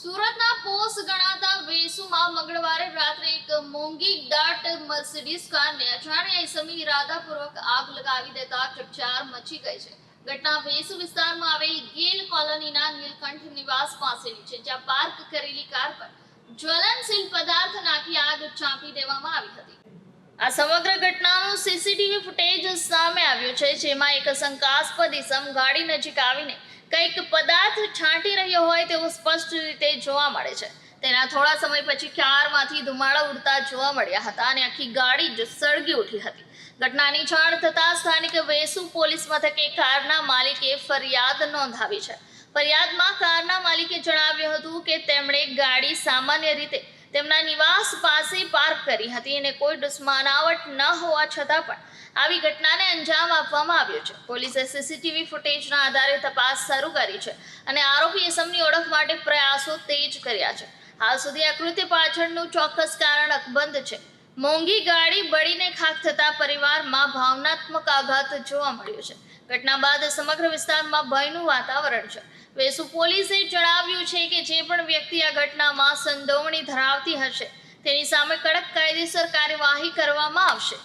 સુરતના પોસ ગણાતા વેસુમાં મંગળવારે રાત્રે એક મોંઘી ડાટ મર્સિડીઝ કારને અજાણ્યા ઇસમી ઇરાદાપૂર્વક આગ લગાવી દેતા ચકચાર મચી ગઈ છે. ઘટના વેસુ વિસ્તારમાં આવેલ ગેલ કોલોનીના નીલકંઠ નિવાસ પાસેની છે, જ્યાં પાર્ક કરેલી કાર પર જ્વલનશીલ પદાર્થ નાખી આગ ચાંપી દેવામાં આવી હતી. આ સમગ્ર ઘટનાનું સીસીટીવી ફૂટેજ સામે આવ્યું છે, જેમાં એક શંકાસ્પદ ઇસમ ગાડી નજીક આવીને કંઈક પદાર્થ છાંટી રહ્યો હોય તેવું સ્પષ્ટ રીતે જોવા મળે છે. તેના થોડા સમય પછી કારમાંથી ધુમાડા ઉડતા જોવા મળ્યા હતા અને આખી ગાડી જ સળગી ઉઠી હતી. ઘટનાની જાણ થતાં સ્થાનિક વેસુ પોલીસ મથકે કારના માલિકે ફરિયાદ નોંધાવી છે. ફરિયાદમાં કારના માલિકે જણાવ્યું હતું કે તેમણે ગાડી સામાન્ય રીતે તેમના નિવાસ પાસે કરી હતી અને કોઈ દુશ્મનાવટ ન હોવા છતાં પણ આવી ઘટનાને અંજામ આપવામાં આવ્યો છે. પોલીસે સીસીટીવી ફૂટેજના આધારે તપાસ શરૂ કરી છે અને આરોપી ઇસમની ઓળખ માટે પ્રયાસો તેજ કર્યા છે. હાલ સુધી આ કૃત્ય પાછળનું ચોક્કસ કારણ અકબંધ છે. મોંઘી ગાડી બળીને ખાક થતા પરિવારમાં ભાવનાત્મક આઘાત જોવા મળ્યો છે. ઘટના બાદ સમગ્ર વિસ્તારમાં ભયનું વાતાવરણ છે. વેસુ પોલીસે જણાવ્યું છે કે જે પણ વ્યક્તિ આ ઘટનામાં સંડોવણી ધરાવતી હશે તેની સામે કડક કાયદેસર કાર્યવાહી કરવામાં આવશે.